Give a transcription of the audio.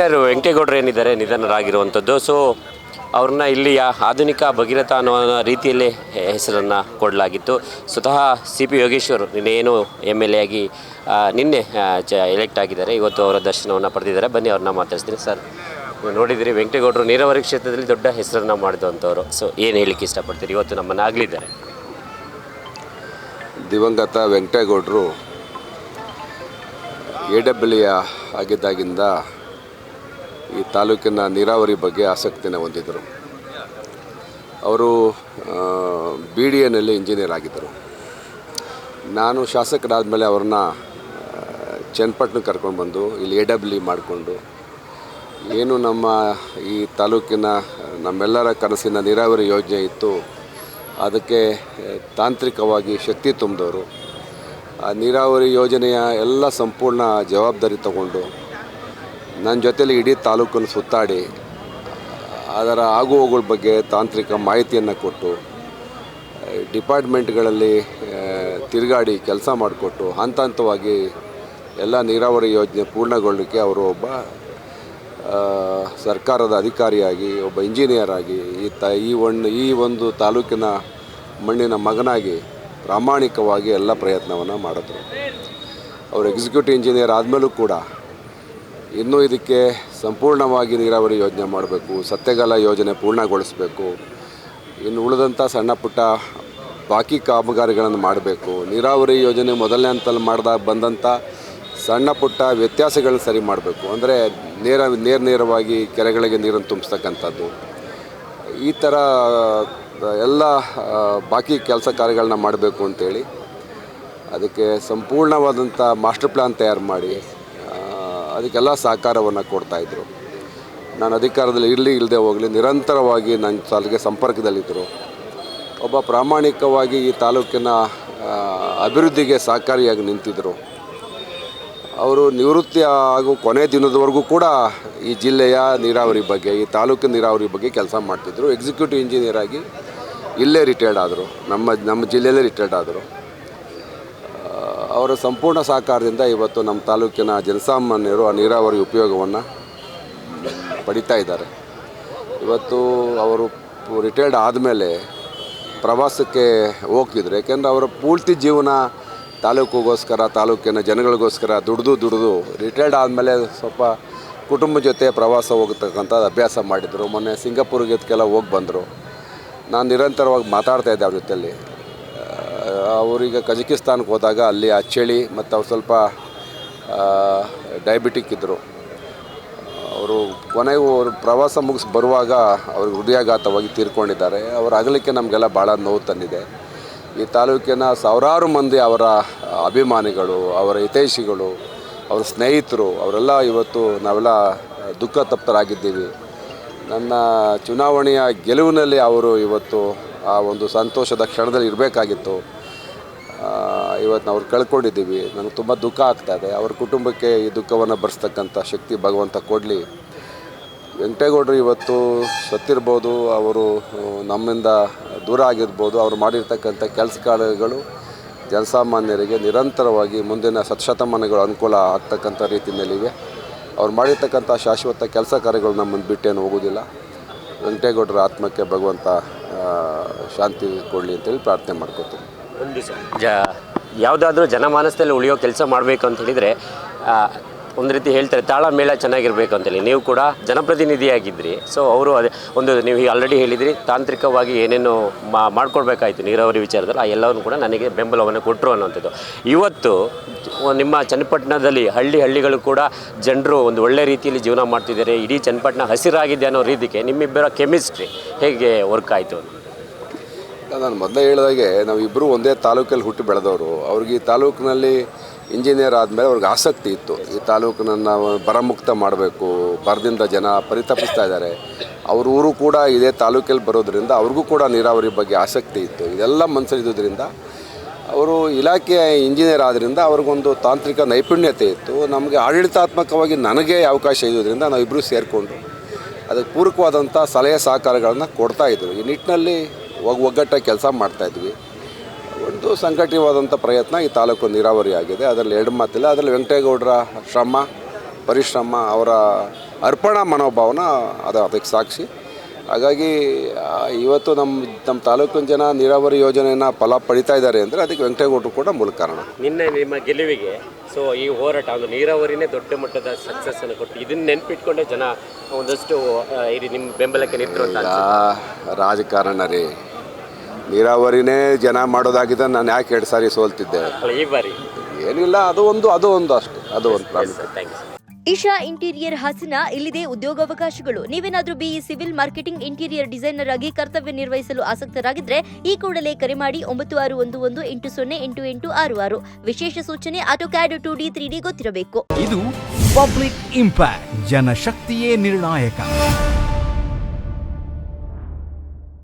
Engineer ವೆಂಕಟೇಗೌಡರು ಏನಿದ್ದಾರೆ, ನಿಧನರಾಗಿರುವಂಥದ್ದು. So ಅವ್ರನ್ನ ಇಲ್ಲಿಯ ಆಧುನಿಕ ಭಗೀರಥ ಅನ್ನೋ ರೀತಿಯಲ್ಲಿ ಹೆಸರನ್ನು ಕೊಡಲಾಗಿತ್ತು. ಸ್ವತಃ ಸಿ ಪಿ ಯೋಗೇಶ್ವರ್ ನಿನ್ನೆ ಎಂ ಎಲ್ ಎ ಆಗಿ ನಿನ್ನೆ ಚ ಎಲೆಕ್ಟ್ ಆಗಿದ್ದಾರೆ. ಇವತ್ತು ಅವರ ದರ್ಶನವನ್ನು ಪಡೆದಿದ್ದಾರೆ. ಬನ್ನಿ, ಅವ್ರನ್ನ ಮಾತಾಡ್ತೀನಿ ಸರ್, ನೀವು ನೋಡಿದಿರಿ ವೆಂಕಟೇಗೌಡರು ನೀರಾವರಿ ಕ್ಷೇತ್ರದಲ್ಲಿ ದೊಡ್ಡ ಹೆಸರನ್ನು ಮಾಡಿದಂಥವ್ರು. ಸೊ ಏನು ಹೇಳಲಿಕ್ಕೆ ಇಷ್ಟಪಡ್ತೀರಿ? ಇವತ್ತು ನಮ್ಮನ್ನು ಆಗಲಿದ್ದಾರೆ ದಿವಂಗತ ವೆಂಕಟೇಗೌಡರು ಎ ಡಬ್ಲ್ಯೂ ಆಗಿದ್ದಾಗಿಂದ ಈ ತಾಲೂಕಿನ ನೀರಾವರಿ ಬಗ್ಗೆ ಆಸಕ್ತಿನ ಹೊಂದಿದ್ದರು. ಅವರು ಬಿ ಡಿ ಎನಲ್ಲಿ ಇಂಜಿನಿಯರ್ ಆಗಿದ್ದರು. ನಾನು ಶಾಸಕರಾದ ಮೇಲೆ ಅವ್ರನ್ನ ಚನ್ನಪಟ್ಟಣ ಕರ್ಕೊಂಡು ಬಂದು, ಇಲ್ಲಿ ಎ ಡಬ್ಲ್ಯೂ ಮಾಡಿಕೊಂಡು, ಏನು ನಮ್ಮ ಈ ತಾಲೂಕಿನ, ನಮ್ಮೆಲ್ಲರ ಕನಸಿನ ನೀರಾವರಿ ಯೋಜನೆ ಇತ್ತು, ಅದಕ್ಕೆ ತಾಂತ್ರಿಕವಾಗಿ ಶಕ್ತಿ ತುಂಬಿದವರು. ಆ ನೀರಾವರಿ ಯೋಜನೆಯ ಎಲ್ಲ ಸಂಪೂರ್ಣ ಜವಾಬ್ದಾರಿ ತಗೊಂಡು ನನ್ನ ಜೊತೆಲಿ ಇಡೀ ತಾಲೂಕನ್ನು ಸುತ್ತಾಡಿ, ಅದರ ಆಗುಹೋಗುಗಳ ಬಗ್ಗೆ ತಾಂತ್ರಿಕ ಮಾಹಿತಿಯನ್ನು ಕೊಟ್ಟು, ಡಿಪಾರ್ಟ್ಮೆಂಟ್ಗಳಲ್ಲಿ ತಿರುಗಾಡಿ ಕೆಲಸ ಮಾಡಿಕೊಟ್ಟು ಹಂತ ಹಂತವಾಗಿ ಎಲ್ಲ ನೀರಾವರಿ ಯೋಜನೆ ಪೂರ್ಣಗೊಳ್ಳಲಿಕ್ಕೆ ಅವರು ಒಬ್ಬ ಸರ್ಕಾರದ ಅಧಿಕಾರಿಯಾಗಿ, ಒಬ್ಬ ಇಂಜಿನಿಯರ್ ಆಗಿ, ಈ ತ, ಈ ಒಂದು ಈ ಒಂದು ತಾಲೂಕಿನ ಮಣ್ಣಿನ ಮಗನಾಗಿ ಪ್ರಾಮಾಣಿಕವಾಗಿ ಎಲ್ಲ ಪ್ರಯತ್ನವನ್ನು ಮಾಡಿದ್ರು. ಅವರು ಎಕ್ಸಿಕ್ಯೂಟಿವ್ ಇಂಜಿನಿಯರ್ ಆದಮೇಲೂ ಕೂಡ ಇನ್ನೂ ಇದಕ್ಕೆ ಸಂಪೂರ್ಣವಾಗಿ ನೀರಾವರಿ ಯೋಜನೆ ಮಾಡಬೇಕು ಸತ್ಯಗಾಲ ಯೋಜನೆ ಪೂರ್ಣಗೊಳಿಸಬೇಕು, ಇನ್ನು ಉಳಿದಂಥ ಸಣ್ಣ ಪುಟ್ಟ ಬಾಕಿ ಕಾಮಗಾರಿಗಳನ್ನು ಮಾಡಬೇಕು. ನೀರಾವರಿ ಯೋಜನೆ ಮೊದಲನೇ ಹಂತಲ್ಲಿ ಮಾಡಿದಾಗ ಬಂದಂಥ ಸಣ್ಣ ಪುಟ್ಟ ವ್ಯತ್ಯಾಸಗಳನ್ನ ಸರಿ ಮಾಡಬೇಕು. ಅಂದರೆ ನೇರ ನೇರ ನೇರವಾಗಿ ಕೆರೆಗಳಿಗೆ ನೀರನ್ನು ತುಂಬಿಸ್ತಕ್ಕಂಥದ್ದು. ಈ ಥರ, ಎಲ್ಲ ಬಾಕಿ ಕೆಲಸ ಕಾರ್ಯಗಳನ್ನ ಮಾಡಬೇಕು ಅಂತೇಳಿ, ಅದಕ್ಕೆ ಸಂಪೂರ್ಣವಾದಂಥ ಮಾಸ್ಟರ್ ಪ್ಲ್ಯಾನ್ ತಯಾರು ಮಾಡಿ ಅದಕ್ಕೆಲ್ಲ ಸಹಕಾರವನ್ನು ಕೊಡ್ತಾಯಿದ್ರು ನಾನು ಅಧಿಕಾರದಲ್ಲಿ ಇರಲಿ ಇಲ್ಲದೆ ಹೋಗಲಿ ನಿರಂತರವಾಗಿ ನನ್ನ ಸಾಲಿಗೆ ಸಂಪರ್ಕದಲ್ಲಿದ್ದರು. ಒಬ್ಬ ಪ್ರಾಮಾಣಿಕವಾಗಿ ಈ ತಾಲೂಕಿನ ಅಭಿವೃದ್ಧಿಗೆ ಸಹಕಾರಿಯಾಗಿ ನಿಂತಿದ್ದರು. ಅವರು ನಿವೃತ್ತಿ ಹಾಗೂ ಕೊನೆ ದಿನದವರೆಗೂ ಕೂಡ ಈ ಜಿಲ್ಲೆಯ ನೀರಾವರಿ ಬಗ್ಗೆ, ಈ ತಾಲೂಕಿನ ನೀರಾವರಿ ಬಗ್ಗೆ ಕೆಲಸ ಮಾಡ್ತಿದ್ದರು ಎಕ್ಸಿಕ್ಯೂಟಿವ್ ಇಂಜಿನಿಯರ್ ಆಗಿ ಇಲ್ಲೇ ರಿಟೈರ್ಡ್ ಆದರು. ನಮ್ಮ ನಮ್ಮ ಜಿಲ್ಲೆಯಲ್ಲೇ ರಿಟೈರ್ಡ್ ಆದರು. ಅವರ ಸಂಪೂರ್ಣ ಸಹಕಾರದಿಂದ ಇವತ್ತು ನಮ್ಮ ತಾಲೂಕಿನ ಜನಸಾಮಾನ್ಯರು ಆ ನೀರಾವರಿ ಉಪಯೋಗವನ್ನು ಪಡಿತಾ ಇದ್ದಾರೆ. ಇವತ್ತು ಅವರು ರಿಟೈರ್ಡ್ ಆದಮೇಲೆ ಪ್ರವಾಸಕ್ಕೆ ಹೋಗ್ತಿದ್ರು. ಯಾಕೆಂದರೆ ಅವರ ಪೂರ್ತಿ ಜೀವನ ತಾಲೂಕಿಗೋಸ್ಕರ, ತಾಲೂಕಿನ ಜನಗಳಿಗೋಸ್ಕರ ದುಡಿದು ದುಡಿದು ರಿಟೈರ್ಡ್ ಆದಮೇಲೆ ಸ್ವಲ್ಪ ಕುಟುಂಬ ಜೊತೆ ಪ್ರವಾಸ ಹೋಗತಕ್ಕಂಥ ಅಭ್ಯಾಸ ಮಾಡಿದರು. ಮೊನ್ನೆ ಸಿಂಗಾಪುರ್ಗೆ ಇದಕ್ಕೆಲ್ಲ ಹೋಗಿ ಬಂದರು. ನಾನು ನಿರಂತರವಾಗಿ ಮಾತಾಡ್ತಾ ಇದ್ದೆ ಅವ್ರ ಜೊತೆಯಲ್ಲಿ. ಅವರೀಗ ಕಜಕಿಸ್ತಾನಕ್ಕೆ ಹೋದಾಗ ಅಲ್ಲಿ ಆ ಚಳಿ ಮತ್ತು ಅವ್ರು ಸ್ವಲ್ಪ ಡಯಾಬಿಟಿಕ್ ಇದ್ದರು ಅವರು ಕೊನೆಗೂ ಅವರು ಪ್ರವಾಸ ಮುಗಿಸಿ ಬರುವಾಗ ಅವ್ರಿಗೆ ಹೃದಯಾಘಾತವಾಗಿ ತೀರ್ಕೊಂಡಿದ್ದಾರೆ. ಅವರ ಅಗಲಿಕ್ಕೆ ನಮಗೆಲ್ಲ ಭಾಳ ನೋವು ತಂದಿದೆ. ಈ ತಾಲೂಕಿನ ಸಾವಿರಾರು ಮಂದಿ ಅವರ ಅಭಿಮಾನಿಗಳು, ಅವರ ಹಿತೈಷಿಗಳು, ಅವರ ಸ್ನೇಹಿತರು, ಅವರೆಲ್ಲ ಇವತ್ತು ನಾವೆಲ್ಲ ದುಃಖ ತಪ್ತರಾಗಿದ್ದೀವಿ. ನನ್ನ ಚುನಾವಣೆಯ ಗೆಲುವಿನಲ್ಲಿ ಅವರು ಇವತ್ತು ಆ ಒಂದು ಸಂತೋಷದ ಕ್ಷಣದಲ್ಲಿ ಇರಬೇಕಾಗಿತ್ತು. ಇವತ್ತು ನಾವು ಕಳ್ಕೊಂಡಿದ್ದೀವಿ. ನನಗೆ ತುಂಬ ದುಃಖ ಆಗ್ತಾ ಇದೆ. ಅವ್ರ ಕುಟುಂಬಕ್ಕೆ ಈ ದುಃಖವನ್ನು ಭರಿಸ್ತಕ್ಕಂಥ ಶಕ್ತಿ ಭಗವಂತ ಕೊಡಲಿ. ವೆಂಕಟೇಗೌಡರು ಇವತ್ತು ಸತ್ತಿರ್ಬೋದು, ಅವರು ನಮ್ಮಿಂದ ದೂರ ಆಗಿರ್ಬೋದು, ಅವರು ಮಾಡಿರ್ತಕ್ಕಂಥ ಕೆಲಸ ಕಾರ್ಯಗಳು ಜನಸಾಮಾನ್ಯರಿಗೆ ನಿರಂತರವಾಗಿ ಮುಂದಿನ ಸತ್ಶತಮಾನಗಳು ಅನುಕೂಲ ಆಗ್ತಕ್ಕಂಥ ರೀತಿಯಲ್ಲಿವೆ. ಅವ್ರು ಮಾಡಿರ್ತಕ್ಕಂಥ ಶಾಶ್ವತ ಕೆಲಸ ಕಾರ್ಯಗಳು ನಮ್ಮನ್ನು ಬಿಟ್ಟೇನು ಹೋಗೋದಿಲ್ಲ ವೆಂಕಟೇಗೌಡರ ಆತ್ಮಕ್ಕೆ ಭಗವಂತ ಶಾಂತಿ ಕೊಡಲಿ ಅಂತೇಳಿ ಪ್ರಾರ್ಥನೆ ಮಾಡ್ಕೋತೀನಿ. ಜ ಯಾವುದಾದ್ರೂ ಜನಮಾನಸದಲ್ಲಿ ಉಳಿಯೋ ಕೆಲಸ ಮಾಡಬೇಕು ಅಂತ ಹೇಳಿದರೆ ಒಂದು ರೀತಿ ಹೇಳ್ತಾರೆ, ತಾಳ ಮೇಳ ಚೆನ್ನಾಗಿರಬೇಕು ಅಂತೇಳಿ ನೀವು ಕೂಡ ಜನಪ್ರತಿನಿಧಿಯಾಗಿದ್ದಿರಿ ಸೊ ಅವರು ಅದೇ ಒಂದು ನೀವು ಆಲ್ರೆಡಿ ಹೇಳಿದಿರಿ, ತಾಂತ್ರಿಕವಾಗಿ ಏನೇನು ಮಾ, ಮಾಡ್ಕೊಳ್ಬೇಕಾಯ್ತು ನೀರಾವರಿ ವಿಚಾರದಲ್ಲಿ, ಆ ಎಲ್ಲವನ್ನು ಕೂಡ ನನಗೆ ಬೆಂಬಲವನ್ನು ಕೊಟ್ಟರು ಅನ್ನೋಂಥದ್ದು ಇವತ್ತು ನಿಮ್ಮ ಚನ್ನಪಟ್ಟಣದಲ್ಲಿ ಹಳ್ಳಿ ಹಳ್ಳಿಗಳು ಕೂಡ ಜನರು ಒಂದು ಒಳ್ಳೆ ರೀತಿಯಲ್ಲಿ ಜೀವನ ಮಾಡ್ತಿದ್ದಾರೆ, ಇಡೀ ಚನ್ನಪಟ್ಟಣ ಹಸಿರಾಗಿದೆ ಅನ್ನೋ ರೀತಿಗೆ ನಿಮ್ಮಿಬ್ಬರ ಕೆಮಿಸ್ಟ್ರಿ ಹೇಗೆ ವರ್ಕ್ ಆಯಿತು? ನಾನು ಮೊದಲೇ ಹೇಳಿದಾಗೆ ನಾವಿಬ್ಬರು ಒಂದೇ ತಾಲೂಕಲ್ಲಿ ಹುಟ್ಟಿ ಬೆಳೆದವರು. ಅವ್ರಿಗೆ ಈ ತಾಲೂಕಿನಲ್ಲಿ ಇಂಜಿನಿಯರ್ ಆದಮೇಲೆ ಅವ್ರಿಗೆ ಆಸಕ್ತಿ ಇತ್ತು. ಈ ತಾಲೂಕನ್ನು ಬರಮುಕ್ತ ಮಾಡಬೇಕು, ಬರದಿಂದ ಜನ ಪರಿತಪಿಸ್ತಾ ಇದ್ದಾರೆ. ಅವ್ರ ಊರು ಕೂಡ ಇದೇ ತಾಲೂಕಲ್ಲಿ ಬರೋದ್ರಿಂದ ಅವ್ರಿಗೂ ಕೂಡ ನೀರಾವರಿ ಬಗ್ಗೆ ಆಸಕ್ತಿ ಇತ್ತು. ಇದೆಲ್ಲ ಮನಸ್ಸಿದ್ದುದರಿಂದ ಅವರು ಇಲಾಖೆಯ ಇಂಜಿನಿಯರ್ ಆದ್ದರಿಂದ ಅವ್ರಿಗೊಂದು ತಾಂತ್ರಿಕ ನೈಪುಣ್ಯತೆ ಇತ್ತು. ನಮಗೆ ಆಡಳಿತಾತ್ಮಕವಾಗಿ ನನಗೆ ಅವಕಾಶ ಇರೋದ್ರಿಂದ ನಾವಿಬ್ಬರು ಸೇರಿಕೊಂಡು ಅದಕ್ಕೆ ಪೂರಕವಾದಂಥ ಸಲಹೆ ಸಹಕಾರಗಳನ್ನು ಕೊಡ್ತಾ ಇದ್ದರು. ಈ ನಿಟ್ಟಿನಲ್ಲಿ ಒಗ್ಗಟ್ಟಾಗಿ ಕೆಲಸ ಮಾಡ್ತಾಯಿದ್ವಿ ಒಂದು ಸಂಘಟಿತವಾದಂಥ ಪ್ರಯತ್ನ ಈ ತಾಲೂಕು ನೀರಾವರಿ ಆಗಿದೆ. ಅದರಲ್ಲಿ ಎರಡು ಮಾತಿಲ್ಲ. ಅದರಲ್ಲಿ ವೆಂಕಟೇಗೌಡರ ಶ್ರಮ ಪರಿಶ್ರಮ ಅವರ ಅರ್ಪಣಾ ಮನೋಭಾವನ ಅದು ಅದಕ್ಕೆ ಸಾಕ್ಷಿ. ಹಾಗಾಗಿ ಇವತ್ತು ನಮ್ಮ ನಮ್ಮ ತಾಲೂಕಿನ ಜನ ನೀರಾವರಿ ಯೋಜನೆಯನ್ನು ಫಲ ಪಡಿತಾ ಇದ್ದಾರೆ ಅಂದರೆ ಅದಕ್ಕೆ ವೆಂಕಟೇಗೌಡರು ಕೂಡ ಮೂಲ ಕಾರಣ. ನಿನ್ನೆ ನಿಮ್ಮ ಗೆಲುವಿಗೆ ಸೊ ಈ ಹೋರಾಟ ಒಂದು ನೀರಾವರಿನೇ ದೊಡ್ಡ ಮಟ್ಟದ ಸಕ್ಸಸ್ ಅನ್ನು ಕೊಟ್ಟು ಇದನ್ನ ನೆನ್ಪಿಟ್ಕೊಂಡೆ ಜನ ಒಂದಷ್ಟು ಇದು ನಿಮ್ಮ ಬೆಂಬಲಕ್ಕೆ ನಿಂತರು ರಾಜಕಾರಣ ರೀ. ನೀರಾವರಿನೇ ಜನ ಮಾಡೋದಾಗಿದ್ದ ನಾನು ಯಾಕೆ ಎರಡು ಸಾರಿ ಸೋಲ್ತಿದ್ದೆ? ಅಲ್ಲ, ಈ ಬಾರಿ. ಏನಿಲ್ಲ ಅದು ಒಂದು ಅದು ಒಂದು ಅಷ್ಟೇ ಅದು ಒಂದು problem thank you Isha interior Hassan ಇಲ್ಲಿದೆ ಉದ್ಯೋಗಾವಕಾಶಗಳು. ನೀವೇನಾದರೂ BE civil marketing interior designer ಆಗಿ ಕರ್ತವ್ಯ ನಿರ್ವಹಿಸಲು ಆಸಕ್ತರಾಗಿದ್ದರೆ ಈ ಕೂಡಲೇ ಕರೆ ಮಾಡಿ ಒಂಬತ್ತು ಆರು ಒಂದು ಒಂದು ಎಂಟು ಸೊನ್ನೆ ಎಂಟು ಎಂಟು ಆರು ಆರು. ವಿಶೇಷ ಸೂಚನೆ auto CAD two D three D ಗೊತ್ತಿರಬೇಕು. ಇದು ಪಬ್ಲಿಕ್ ಇಂಪ್ಯಾಕ್ಟ್ ಜನಶಕ್ತಿಯೇ ನಿರ್ಣಾಯಕ.